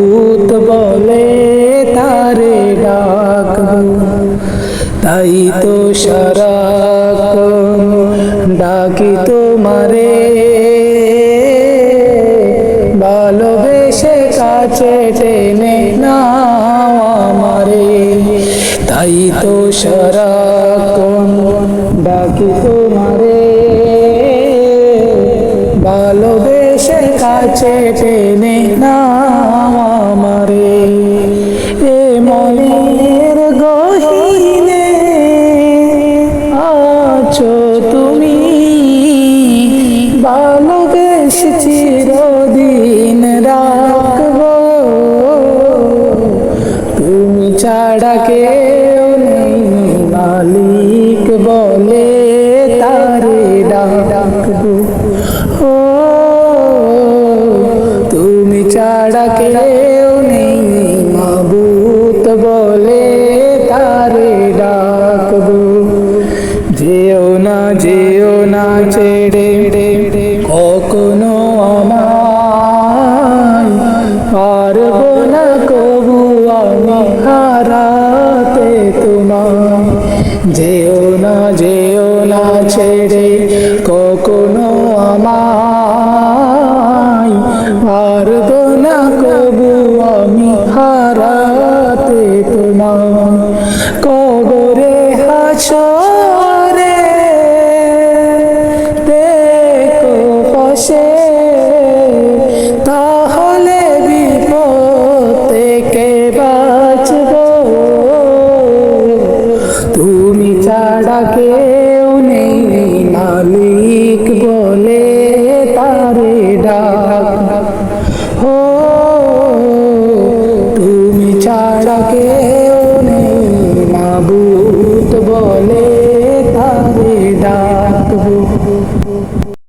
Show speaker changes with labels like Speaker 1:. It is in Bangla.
Speaker 1: মাবুত বলে তারে ডাকবো। তাই তো সারাক ডাকি তো তোমারে। ভালোবেসে কাছে টেনে না আমারে। তাই তো সারাক ডাকি তোমারে। কাছে টেনে নাও আমারে। এ মনের গহিনে আছো তুমি। ভালোবেসে চিরদিন রাখব। তুমি ছাড়া কেউ নেই, মালিক বলে। যেও না ছেড়ে, কখনো আমায় পারব না কবু আমি হারাতে তোমায়। যেও না যেও না ছেড়ে, কখনো আমায় পারব না কবু আমি হারাতে